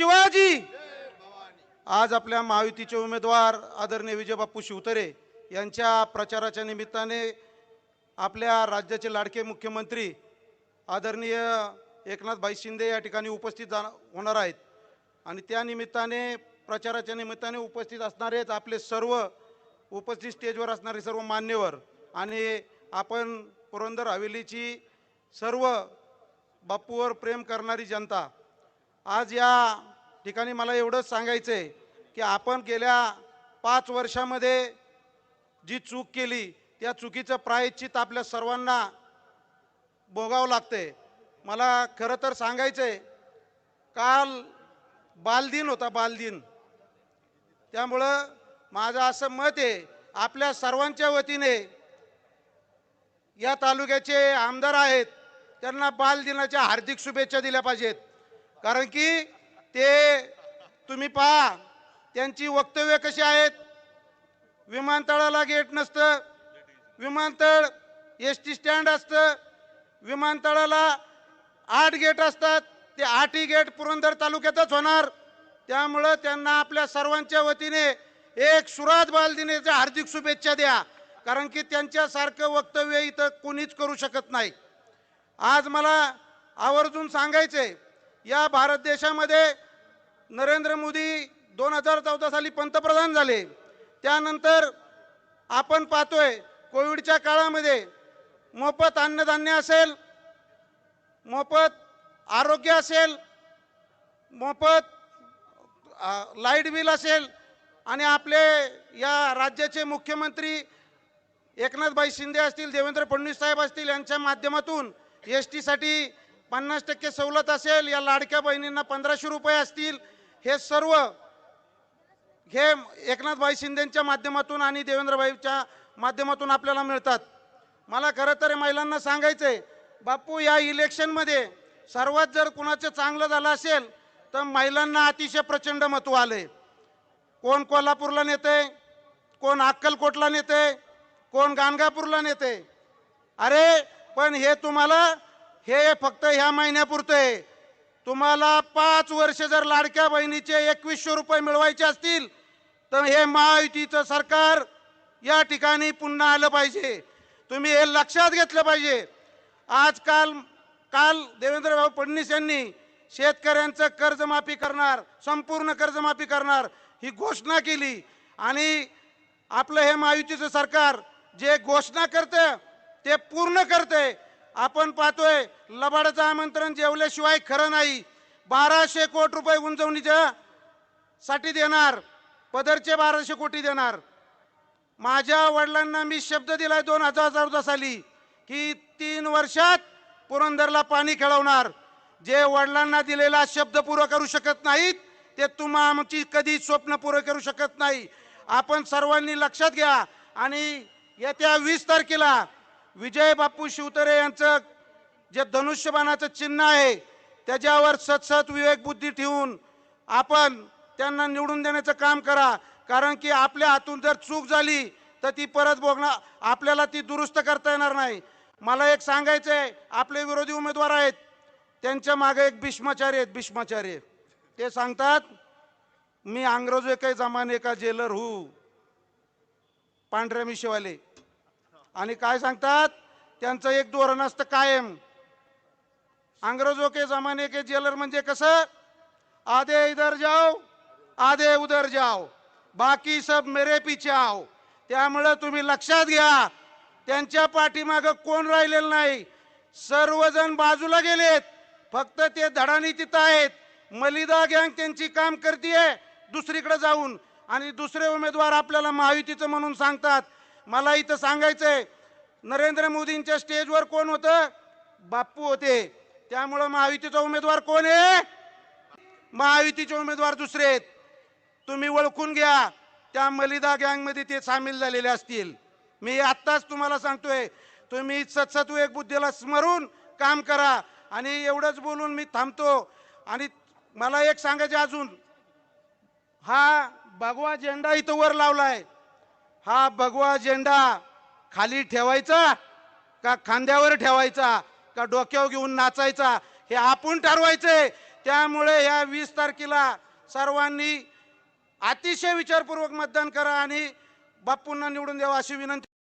शिवाजी. आज आपल्या महायुतीचे उमेदवार आदरणीय विजयबापू शिवतरे यांच्या प्रचाराच्या निमित्ताने आपल्या राज्याचे लाडके मुख्यमंत्री आदरणीय एकनाथभाई शिंदे या ठिकाणी उपस्थित जा होणार आहेत. आणि त्या निमित्ताने प्रचाराच्या निमित्ताने उपस्थित असणारेच आपले सर्व उपस्थित स्टेजवर असणारे सर्व मान्यवर आणि आपण पुरंदर हवेलीची सर्व बापूवर प्रेम करणारी जनता. आज या ठिकाणी मला एवढंच सांगायचं आहे की आपण गेल्या पाच वर्षामध्ये जी चूक केली त्या चुकीचं प्रायश्चित आपल्या सर्वांना भोगावं लागते मला खरं तर सांगायचं आहे काल बालदिन होता बालदिन. त्यामुळं माझं असं मत आहे आपल्या सर्वांच्या वतीने या तालुक्याचे आमदार आहेत त्यांना बालदिनाच्या हार्दिक शुभेच्छा दिल्या पाहिजेत. कारण की ते तुम्ही पहा त्यांची वक्तव्य कशी आहेत? विमानतळाला गेट नसतं विमानतळ एस टी स्टँड असतं विमानतळाला आठ गेट असतात ते आठही गेट पुरंदर तालुक्यातच होणार. त्यामुळं त्यांना आपल्या सर्वांच्या वतीने एक सुरात बालदिनेच्या हार्दिक शुभेच्छा द्या कारण की त्यांच्यासारखं वक्तव्य इथं कोणीच करू शकत नाही. आज मला आवर्जून सांगायचंय या भारत देशामध्ये नरेंद्र मोदी दोन हजार चौदा साली पंतप्रधान झाले. त्यानंतर आपण पाहतोय कोविडच्या काळामध्ये मोफत अन्नधान्य असेल मोफत आरोग्य असेल मोफत लाइट बिल असेल आणि आपले या राज्याचे मुख्यमंत्री एकनाथभाई शिंदे असतील देवेंद्र फडणवीस साहेब असतील यांच्या माध्यमातून एस टीसाठी पन्नास टक्के सवलत असेल या लाडक्या बहिणींना पंधराशे रुपये असतील. हे सर्व हे एकनाथभाई शिंदेच्या माध्यमातून आणि देवेंद्रभाईच्या माध्यमातून आपल्याला मिळतात. मला खरं तर महिलांना सांगायचं आहे बापू या इलेक्शनमध्ये सर्वात जर कुणाचं चांगलं झालं असेल तर महिलांना अतिशय प्रचंड महत्त्व आलंय. कोण कोल्हापूरला नेते कोण अक्कलकोटला नेते कोण गाणगापूरला नेते अरे पण हे तुम्हाला हे फक्त ह्या महिन्यापुरतं. आहे तुम्हाला पाच वर्ष जर लाडक्या बहिणीचे एकवीसशे रुपये मिळवायचे असतील तर हे महायुतीचं सरकार या ठिकाणी पुन्हा आलं पाहिजे. तुम्ही हे लक्षात घेतलं पाहिजे. आजकाल काल देवेंद्रभाऊ फडणवीस यांनी शेतकऱ्यांचं कर्जमाफी करणार संपूर्ण कर्जमाफी करणार ही घोषणा केली. आणि आपलं हे महायुतीचं सरकार जे घोषणा करतं ते पूर्ण करते आपण पाहतोय लबाडाचं आमंत्रण जेवल्याशिवाय खरं नाही. बाराशे कोटी रुपये गुंतवणुकीच्या साठी देणार पदरचे बाराशे कोटी देणार. माझ्या वडिलांना मी शब्द दिलाय दोन हजार चौदा साली की तीन वर्षात पुरंदरला पाणी खेळवणार. जे वडिलांना दिलेला शब्द पुरं करू शकत नाहीत ते तुम्हा आमची कधी स्वप्न पुरं करू शकत नाही. आपण सर्वांनी लक्षात घ्या आणि येत्या वीस तारखेला विजय बापू शिवतरे यांचं जे धनुष्यबाणाचं चिन्ह आहे त्याच्यावर सतसत विवेक बुद्धी ठेवून आपण त्यांना निवडून देण्याचं काम करा. कारण की आपल्या हातून जर चूक झाली तर ती परत बघणार आपल्याला ती दुरुस्त करता येणार नाही. मला एक सांगायचं आहे आपले विरोधी उमेदवार आहेत त्यांच्या मागे एक भीष्माचार्य आहेत भीष्माचार्य ते सांगतात मी आंग्रजो काही जमाने का जेलर हू. पांढऱ्या मिशेवाले आणि काय सांगतात? त्यांचं एक धोरण असतं कायम. अंग्रजो के जमाने के जेलर म्हणजे कसं? आधे इधर जाओ आधे उधर जाओ. बाकी सब मेरे पीछे आओ. त्यामुळं तुम्ही लक्षात घ्या त्यांच्या पाठीमागं कोण राहिलेलं नाही? सर्वजण बाजूला गेलेत. फक्त ते धडानी तिथं आहेत. मलिदा गँग त्यांची काम करतीये दुसरीकडे जाऊन. आणि दुसरे उमेदवार आपल्याला महायुतीचं म्हणून सांगतात. मला इथं सांगायचंय नरेंद्र मोदींच्या स्टेजवर कोण होतं? बाप्पू होते. त्यामुळं महायुतीचा उमेदवार कोण आहे? महायुतीचे उमेदवार दुसरे आहेत. तुम्ही ओळखून घ्या त्या मलिदा गँगमध्ये ते सामील झालेले असतील. मी आत्ताच तुम्हाला सांगतोय तुम्ही सत्सत्व एक बुद्धीला स्मरून काम करा आणि एवढंच बोलून मी थांबतो. आणि मला एक सांगायचे अजून. हा भगवा झेंडा इथं वर लावलाय. हा भगवा झेंडा. खाली ठेवायचा का खांद्यावर ठेवायचा का डोक्यावर घेऊन नाचायचा? हे आपण ठरवायचे. त्यामुळे या वीस तारखेला सर्वांनी अतिशय विचारपूर्वक मतदान करा आणि बाप्पूंना निवडून द्यावा अशी विनंती